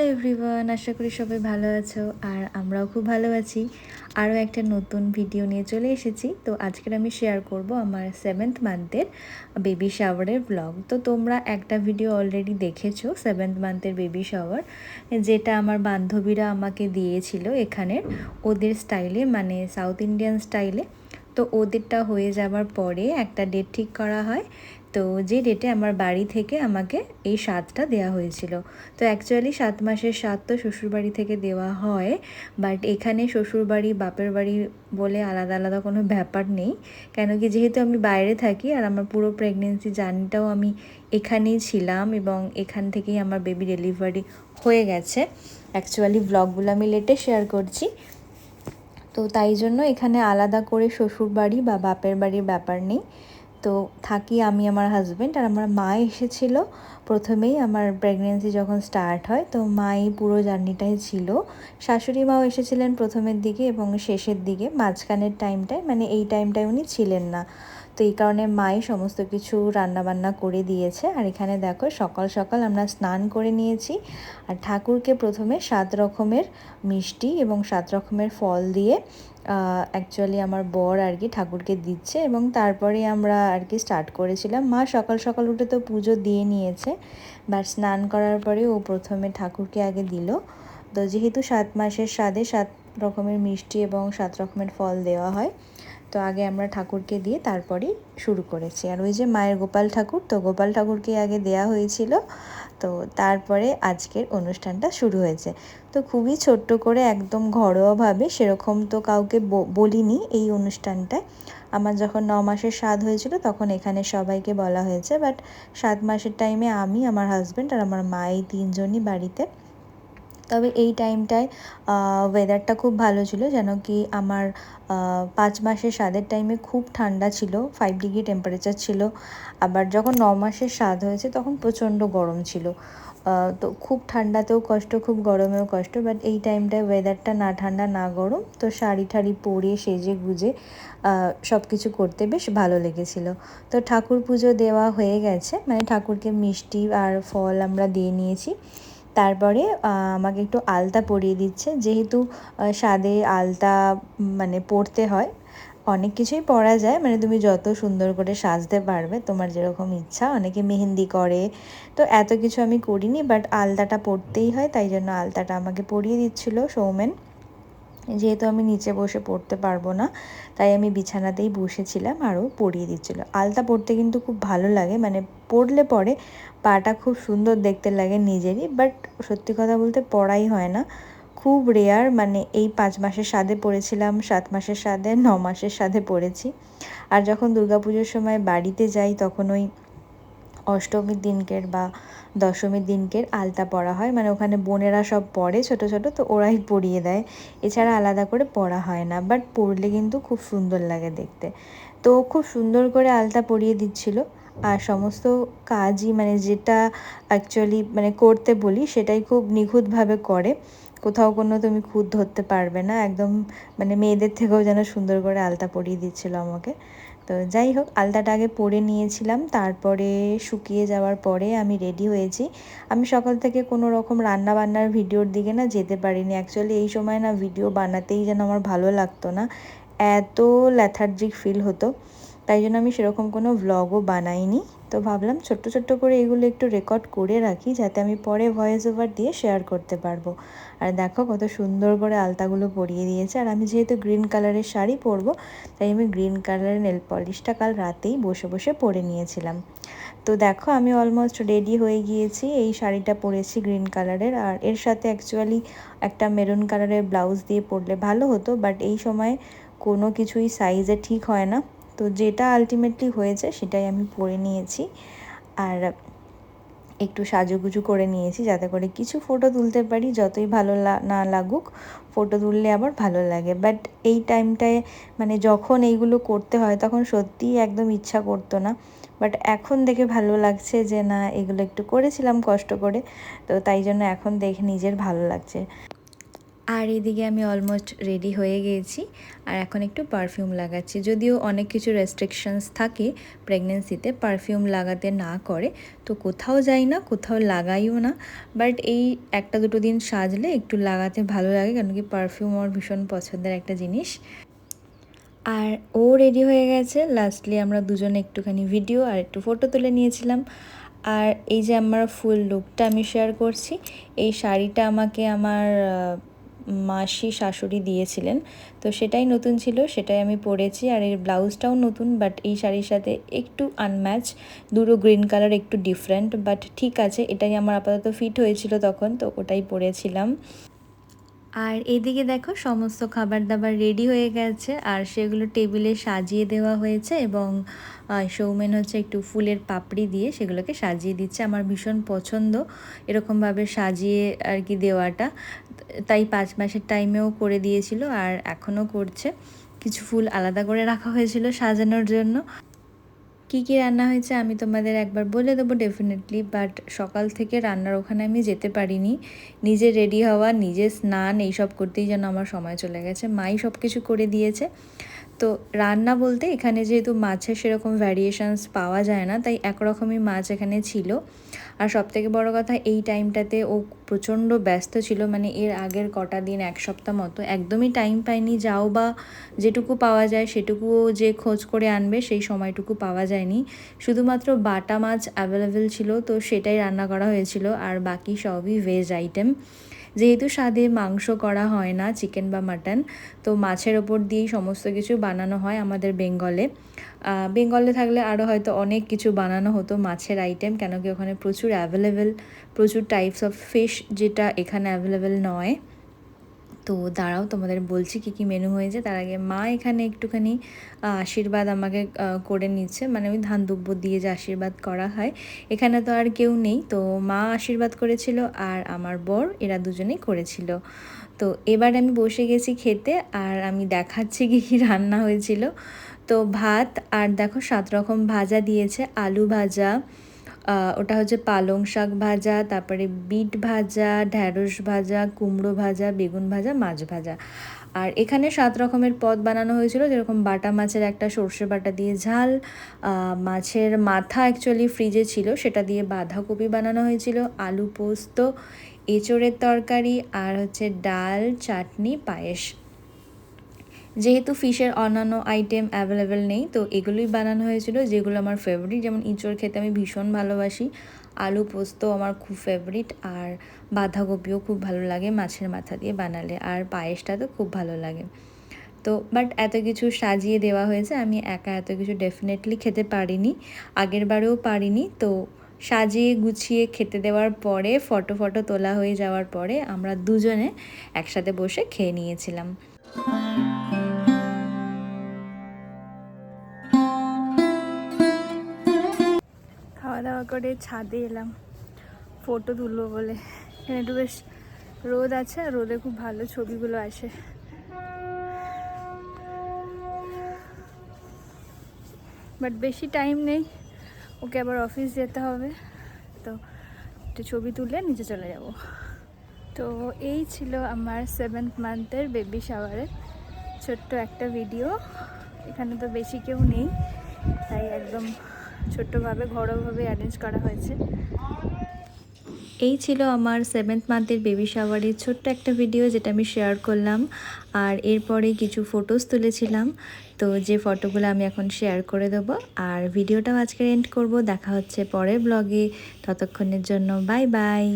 Hello everyone, আশা করি সবাই ভালো আছো আর আমরাও খুব ভালো আছি। আরও একটা নতুন ভিডিও নিয়ে চলে এসেছি। তো আজকের আমি শেয়ার করব আমার সেভেন্থ মান্থের বেবি শাওয়ারের ব্লগ তো তোমরা একটা ভিডিও অলরেডি দেখেছ সেভেন্থ মান্থের বেবি শাওয়ার যেটা আমার বান্ধবীরা আমাকে দিয়েছিল এখানের ওদের স্টাইলে মানে সাউথ ইন্ডিয়ান স্টাইলে তো ওদেরটা হয়ে যাওয়ার পরে একটা ডেট ঠিক করা হয় তো যে ডেটে আমার বাড়ি থেকে আমাকে এই স্বাদটা দেওয়া হয়েছিল। তো অ্যাকচুয়ালি সাত মাসের স্বাদ তো শ্বশুরবাড়ি থেকে দেওয়া হয় বাট এখানে শ্বশুরবাড়ি, বাপের বাড়ি বলে আলাদা আলাদা কোনো ব্যাপার নেই। কেন কি যেহেতু আমি বাইরে থাকি আর আমার পুরো প্রেগনেন্সি জার্নিটাও আমি এখানেই ছিলাম এবং এখান থেকেই আমার বেবি ডেলিভারি হয়ে গেছে। অ্যাকচুয়ালি ব্লগগুলো আমি লেটে শেয়ার করছি। তো তাই জন্য এখানে আলাদা করে শ্বশুর বাড়ি বা বাপের বাড়ির ব্যাপার নেই। তো থাকি আমি আমার হাজব্যান্ড আর আমার মা এসেছিল। প্রথমেই আমার প্রেগনেন্সি যখন স্টার্ট হয়, তো মাই পুরো জার্নিটাই ছিল। শাশুড়ি মাও এসেছিলেন প্রথমের দিকে এবং শেষের দিকে। মাঝখানের টাইমটায় মানে এই টাইমটায় উনি ছিলেন না। তো এই কারণে মাই সমস্ত কিছু রান্নাবান্না করে দিয়েছে। আর এখানে দেখো, সকাল সকাল আমরা স্নান করে নিয়েছি। আর ঠাকুরকে প্রথমে সাত রকমের মিষ্টি এবং সাত রকমের ফল দিয়ে অ্যাকচুয়ালি আমার বর আর কি ঠাকুরকে দিচ্ছে এবং তারপরে আমরা আর কি স্টার্ট করেছিলাম। মা সকাল সকাল উঠে তো পুজো দিয়ে নিয়েছে বাট স্নান করার পরে ও প্রথমে ঠাকুরকে আগে দিল। তো যেহেতু সাত মাসের স্বাদে সাত রকমের মিষ্টি এবং সাত রকমের ফল দেওয়া হয়, তো আগে আমরা ঠাকুরকে দিয়ে তারপরেই শুরু করেছি। আর ওই যে মায়ের গোপাল ঠাকুর, তো গোপাল ঠাকুরকে আগে দেয়া হয়েছিল। তো তারপরে আজকের অনুষ্ঠানটা শুরু হয়েছে। তো খুবই ছোট্ট করে একদম ঘরোয়াভাবে সেরকম তো কাউকে বলিনি এই অনুষ্ঠানটায়। আমার যখন ন মাসের স্বাদ হয়েছিল তখন এখানে সবাইকে বলা হয়েছে, বাট সাত মাসের টাইমে আমি, আমার হাজব্যান্ড আর আমার মা এই তিনজনই বাড়িতে। তবে এই টাইমটায় ওয়েদারটা খুব ভালো ছিল যেন কি আমার পাঁচ মাসের স্বাদের টাইমে খুব ঠান্ডা ছিল ফাইভ ডিগ্রি টেম্পারেচার ছিল। আবার যখন ন মাসের স্বাদ হয়েছে তখন প্রচণ্ড গরম ছিল। তো খুব ঠান্ডাতেও কষ্ট, খুব গরমেও কষ্ট বাট এই টাইমটায় ওয়েদারটা না ঠান্ডা, না গরম, তো শাড়ি ঠাড়ি পরে সেজে গুজে সব কিছু করতে বেশ ভালো লেগেছিল। তো ঠাকুর পুজো দেওয়া হয়ে গেছে মানে ঠাকুরকে মিষ্টি আর ফল আমরা দিয়ে নিয়েছি। তারপরে আমাকে একটু আলতা পরিয়ে দিচ্ছে। যেহেতু স্বাদে আলতা মানে পরতে হয়, অনেক কিছুই পরা যায়। মানে তুমি যত সুন্দর করে সাজতে পারবে, তোমার যেরকম ইচ্ছা, অনেকে মেহেন্দি করে, তো এত কিছু আমি করিনি বাট আলতাটা পরতেই হয়, তাই জন্য আলতাটা আমাকে পরিয়ে দিচ্ছিল সৌমেন যেহেতু আমি নিচে বসে পড়তে পারব না, তাই আমি বিছানাতেই বসেছিলাম আরও পরিয়ে দিচ্ছিল। আলতা পড়তে কিন্তু খুব ভালো লাগে মানে পড়লে পরে পাটা খুব সুন্দর দেখতে লাগে নিজেরই, বাট সত্যি কথা বলতে পড়াই হয় না। খুব রেয়ার মানে এই পাঁচ মাসের স্বাদে পড়েছিলাম, সাত মাসের স্বাদে, ন মাসের স্বাদে পড়েছি। আর যখন দুর্গাপুজোর সময় বাড়িতে যাই, তখন ওই অষ্টমীর দিনকের বা দশমীর দিনকের আলতা পরা হয়। মানে ওখানে বোনেরা সব পড়ে ছোট ছোট, তো ওরাই পরিয়ে দেয়। এছাড়া আলাদা করে পড়া হয় না বাট পরলে কিন্তু খুব সুন্দর লাগে দেখতে। তো খুব সুন্দর করে আলতা পরিয়ে দিচ্ছিল। আর সমস্ত কাজই মানে যেটা অ্যাকচুয়ালি মানে করতে বলি, সেটাই খুব নিখুঁতভাবে করে। কোথাও কোনো তুমি খুদ ধরতে পারবে না, একদম মানে মেয়েদের থেকেও যেন সুন্দর করে আলতা পরিয়ে দিচ্ছিল আমাকে। তো যাই হোক, আলতাটা আগে পরে নিয়েছিলাম, তারপরে শুকিয়ে যাওয়ার পরে আমি রেডি হয়েছি। আমি সকাল থেকে কোনো রকম রান্না বান্নার ভিডিওর দিকে না যেতে পারিনি। অ্যাকচুয়ালি এই সময় না ভিডিও বানাতেই যেন আমার ভালো লাগতো না। এত ল্যাথার্জিক ফিল হতো। তাই জন্য আমি সেরকম কোনো ভ্লগও বানাইনি। তো ভাবলাম ছোট্ট ছোট্ট করে এগুলো একটু রেকর্ড করে রাখি, যাতে আমি পরে ভয়েস ওভার দিয়ে শেয়ার করতে পারব। আর দেখো কত সুন্দর করে আলতাগুলো পরিয়ে দিয়েছে। আর আমি যেহেতু গ্রিন কালারের শাড়ি পরবো, তাই আমি গ্রিন কালারের নেল পলিশটা কাল রাতেই বসে বসে পরে নিয়েছিলাম। তো দেখো আমি অলমোস্ট রেডি হয়ে গিয়েছি, এই শাড়িটা পরেছি গ্রিন কালারের আর এর সাথে অ্যাকচুয়ালি একটা মেরুন কালারের ব্লাউজ দিয়ে পরলে ভালো হতো বাট এই সময় কোনো কিছুই সাইজে ঠিক হয় না। তো যেটা আলটিমেটলি হয়েছে সেটাই আমি পরে নিয়েছি। আর একটু সাজুগুজু করে নিয়েছি যাতে করে কিছু ফটো তুলতে পারি, যতই ভালো না লাগুক ফটো তুললে আবার ভালো লাগে। বাট এই টাইমটায় মানে যখন এইগুলো করতে হয় তখন সত্যিই একদম ইচ্ছা করতো না। বাট এখন দেখে ভালো লাগছে যে না, এগুলো একটু করেছিলাম কষ্ট করে। তো তাই জন্য এখন দেখে নিজের ভালো লাগছে। আর এদিকে আমি অলমোস্ট রেডি হয়ে গিয়েছি আর এখন একটু পারফিউম লাগাচ্ছি। যদিও অনেক কিছু রেস্ট্রিকশনস থাকে প্রেগনেন্সিতে পারফিউম লাগাতে না করে। তো কোথাও যাই না, কোথাও লাগাইও না। বাট এই একটা দুটো দিন সাজলে একটু লাগাতে ভালো লাগে, কারণ কি পারফিউম আমার ভীষণ পছন্দের একটা জিনিস। আর ও রেডি হয়ে গেছে। লাস্টলি আমরা দুজনে একটুখানি ভিডিও আর একটু ফটো তুলে নিয়েছিলাম। আর এই যে আমার ফুল লুকটা আমি শেয়ার করছি, এই শাড়িটা আমাকে আমার মাসি শাশুড়ি দিয়েছিলেন। তো সেটাই নতুন ছিল, সেটাই আমি পরেছি। আর এর ব্লাউজটাও নতুন বাট এই শাড়ির সাথে একটু আনম্যাচ দুটো গ্রিন কালার একটু ডিফারেন্ট বাট ঠিক আছে, এটাই আমার আপাতত ফিট হয়েছিল তখন, তো ওটাই পরেছিলাম। আর এদিকে দেখো সমস্ত খাবার দাবার রেডি হয়ে গেছে, আর সেগুলো টেবিলে সাজিয়ে দেওয়া হয়েছে এবং সৌমেন হচ্ছে একটু ফুলের পাপড়ি দিয়ে সেগুলোকে সাজিয়ে দিচ্ছে। আমার ভীষণ পছন্দ এরকমভাবে সাজিয়ে আর কি দেওয়াটা। তাই পাঁচ মাসের টাইমেও করে দিয়েছিল আর এখনও করছে। কিছু ফুল আলাদা করে রাখা হয়েছিল সাজানোর জন্য। কি কি রান্না হয়েছে আমি তোমাদের একবার বলে দেবো ডেফিনেটলি বাট সকাল থেকে রান্নার ওখানে আমি যেতে পারিনি। নিজে রেডি হওয়া, নিজে স্নান, এইসব করতেই যেন আমার সময় চলে গেছে। মাই সব কিছু করে দিয়েছে। তো রান্না বলতে এখানে যেহেতু মাছের সেরকম ভ্যারিয়েশনস পাওয়া যায় না, তাই একরকমই মাছ এখানে ছিল। আর সবথেকে বড় কথা এই টাইমটাতে ও প্রচণ্ড ব্যস্ত ছিল মানে এর আগের কটা দিন, এক সপ্তাহ মতো একদমই টাইম পায়নি। যাও বা যেটুকু পাওয়া যায় সেটুকুও যে খোঁজ করে আনবে সেই সময়টুকু পাওয়া যায়নি। শুধুমাত্র বাটা মাছ অ্যাভেলেবেল ছিল, তো সেটাই রান্না করা হয়েছিল, আর বাকি সবই ভেজ আইটেম যেহেতু স্বাদে মাংস করা হয় না, চিকেন বা মাটন, তো মাছের ওপর দিয়েই সমস্ত কিছু বানানো হয় আমাদের বেঙ্গলে। বেঙ্গলে থাকলে আরও হয়তো অনেক কিছু বানানো হতো মাছের আইটেম কেন কি ওখানে প্রচুর অ্যাভেলেবেল প্রচুর টাইপস অফ ফিশ যেটা এখানে অ্যাভেলেবেল নয়। তো দাঁড়াও, তোমাদের বলছি কী কী মেনু হয়েছে। তার আগে মা এখানে একটুখানি আশীর্বাদ আমাকে করে নিচ্ছে। মানে ওই ধান দুব্য দিয়ে যে আশীর্বাদ করা হয়, এখানে তো আর কেউ নেই। তো মা আশীর্বাদ করেছিল আর আমার বর, এরা দুজনেই করেছিল। তো এবার আমি বসে গেছি খেতে আর আমি দেখাচ্ছি কী কী রান্না হয়েছিল। তো ভাত, আর দেখো সাত রকম ভাজা দিয়েছে, আলু ভাজা ওটা হচ্ছে পালং শাক ভাজা, তারপরে বিট ভাজা, ঢ্যাঁড়স ভাজা, কুমড়ো ভাজা, বেগুন ভাজা, মাছ ভাজা। আর এখানে সাত রকমের পদ বানানো হয়েছিল, যেরকম বাটা মাছের একটা সর্ষে বাটা দিয়ে ঝাল মাছের মাথা অ্যাকচুয়ালি ফ্রিজে ছিল, সেটা দিয়ে বাঁধাকপি বানানো হয়েছিল, আলু পোস্ত, এঁচড়ের তরকারি, আর হচ্ছে ডাল, চাটনি, পায়েস। যেহেতু ফিশের অন্যান্য আইটেম অ্যাভেলেবেল নেই, তো এগুলোই বানানো হয়েছিল, যেগুলো আমার ফেভারিট যেমন ইঁচড় খেতে আমি ভীষণ ভালোবাসি। আলু পোস্ত আমার খুব ফেভারিট আর বাঁধাকপিও খুব ভালো লাগে মাছের মাথা দিয়ে বানালে, আর পায়েসটা তো খুব ভালো লাগে। তো বাট এত কিছু সাজিয়ে দেওয়া হয়েছে, আমি একা এত কিছু ডেফিনেটলি খেতে পারিনি, আগের বারেও পারিনি। তো সাজিয়ে গুছিয়ে খেতে দেওয়ার পরে, ফটো ফটো তোলা হয়ে যাওয়ার পরে, আমরা দুজনে একসাথে বসে খেয়ে নিয়েছিলাম। খাওয়া দাওয়া করে ছাদে এলাম। ফটো তুলবো বলে। এখানে একটু বেশ রোদ আছে, আর রোদে খুব ভালো ছবিগুলো আসে। বাট বেশি টাইম নেই। ওকে আবার অফিস যেতে হবে। তো একটু ছবি তুলে নিচে চলে যাব। তো এই ছিল আমার সেভেন্থ মান্থের বেবি শাওয়ারের ছোট্ট একটা ভিডিও এখানে তো বেশি কেউ নেই। তাই একদম ছোট্টভাবে, ঘরোয়াভাবে অ্যারেঞ্জ করা হয়েছে। এই ছিল আমার সেভেন্থ মান্থের বেবি শাওয়ারের ছোট্ট একটা ভিডিও যেটা আমি শেয়ার করলাম। আর এরপরে কিছু ফটোস তুলেছিলাম। তো যে ফটোগুলো আমি এখন শেয়ার করে দেবো। আর ভিডিওটাও আজকে এন্ড করব। দেখা হচ্ছে পরের ব্লগে ততক্ষণের জন্য বাই বাই